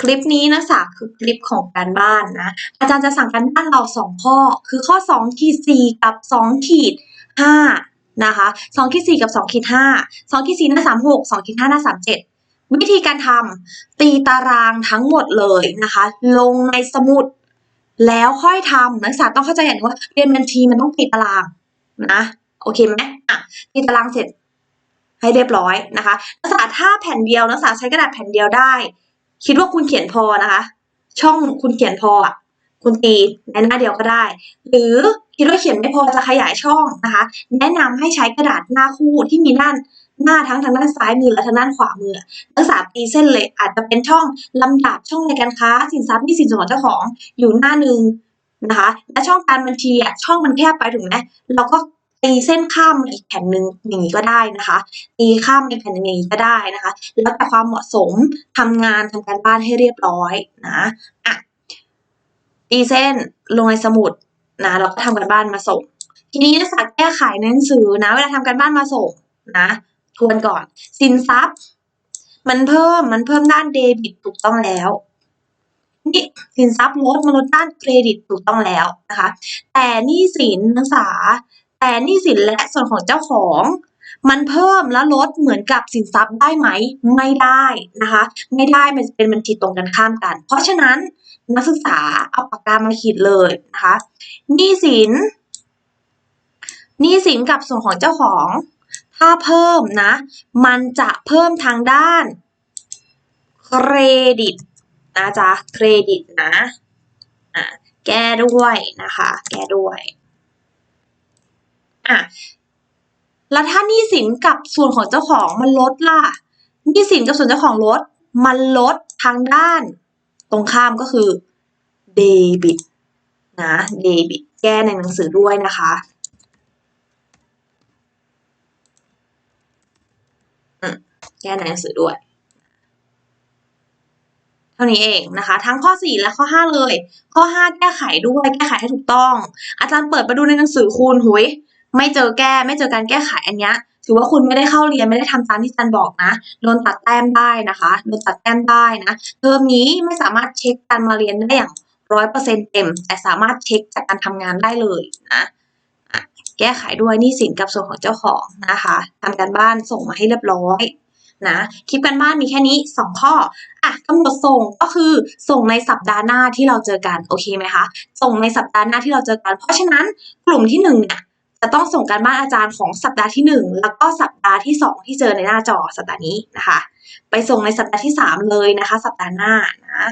คลิปนี้นักศึกษาคือคลิปของการบ้านนะ อาจารย์จะสั่งการบ้านเราสองข้อ คือข้อ2ขีด4กับ2ขีด5นะคะ2ขีด4กับ2ขีด5 2ขีด4หน้า36 2ขีด5หน้า37วิธีการทำตีตารางทั้งหมดเลยนะคะ ลงในสมุด แล้วค่อยทำนักศึกษาต้องเข้าใจอย่างนึงว่าเรียนบัญชีมันต้องตีตารางนะโอเคไหมอะตีตารางเสร็จให้เรียบร้อยนะคะนักศึกษาถ้าแผ่นเดียวนักศึกษาใช้กระดาษแผ่นเดียวได้ คิดว่าคุณเขียนพอนะคะ ช่องคุณเขียนพออะคุณตีในหน้าเดียวก็ได้ หรือคิดว่าเขียนไม่พอจะขยายช่องนะคะ แนะนำให้ใช้กระดาษหน้าคู่ที่มีด้านหน้าทั้งทางด้านซ้ายมือและทางด้านขวามือนักศึกษาตีเส้นเลยอาจจะเป็นช่องลำดับช่องในการค้าสินทรัพย์หนี่สินส่วนของเจ้าของอยู่หน้าหนึ่งนะคะ และช่องการบัญชีอะช่องมันแคบไปถูกไหมเราก็ ตีเส้นข้ามอีกแผ่นหนึ่งอย่างนี้ก็ได้นะคะตีข้ามในแผ่นหนึ่งอย่างนี้ก็ได้นะคะ แล้วแต่ความเหมาะสมทำงานทำการบ้านให้เรียบร้อยนะอะตีเส้นลงในสมุดนะแล้วก็ทำการบ้านมาส่ง ทีนี้นักศึกษาแก้ไขหนังสือนะ เวลาทำการบ้านมาส่งนะทวนก่อน สินทรัพย์มันเพิ่มมันเพิ่มด้านเดบิตถูกต้องแล้วนี่สินทรัพย์ลดมันลดด้านเครดิตถูกต้องแล้วนะคะ แต่นี้สินนักศึกษา แต่หนี้สินและส่วนของเจ้าของ มันเพิ่มและลดเหมือนกับสินทรัพย์ได้ไหม ไม่ได้นะคะ ไม่ได้มันจะเป็นบัญชีตรงกันข้ามกัน เพราะฉะนั้นนักศึกษาเอาปากกามาขีดเลยนะคะหนี้สินหนี้สินกับส่วนของเจ้าของ ถ้าเพิ่มนะ มันจะเพิ่มทางด้านเครดิตนะจ๊ะเครดิตนะ อะ แก้ด้วยนะคะ แก้ด้วย อะแล้วถ้าหนี้สินกับส่วนของเจ้าของมันลดล่ะหนี้สินกับส่วนเจ้าของลด มันลดทางด้าน ตรงข้ามก็คือเดบิตนะเดบิตแก้ในหนังสือด้วยนะคะอืมแก้ในหนังสือด้วย เท่านี้เองนะคะ ทั้งข้อ 4 และข้อ 5 เลย ข้อ 5 แก้ไขด้วย แก้ไขให้ถูกต้อง อาจารย์เปิดมาดูในหนังสือคุณหุย ไม่เจอแก้ไม่เจอการแก้ไขอันเนี้ยถือว่าคุณไม่ได้เข้าเรียนไม่ได้ทำตามที่อาจารย์บอกนะโดนตัดแต้มได้นะคะโดนตัดแต้มได้นะเทอมนี้ไม่สามารถเช็คการมาเรียนได้อย่างร้อยเปอร์เซ็นเต็ม แต่สามารถเช็คจากการทำงานได้เลยนะแก้ไขด้วยนี้สินกับส่วนของเจ้าของนะคะทำการบ้านส่งมาให้เรียบร้อยนะคลิปการบ้านมีแค่นี้สองข้ออะกำหนดส่งก็คือส่งในสัปดาห์หน้าที่เราเจอกันโอเคไหมคะ ส่งในสัปดาห์หน้าที่เราเจอกัน เพราะฉะนั้นกลุ่มที่หนึ่งเนี่ย จะต้องส่งการบ้านอาจารย์ของสัปดาห์ที่หนึ่งแล้วก็สัปดาห์ที่สองที่เจอในหน้าจอสัปดาห์นี้นะคะ ไปส่งในสัปดาห์ที่สามเลยนะคะ สัปดาห์หน้านะ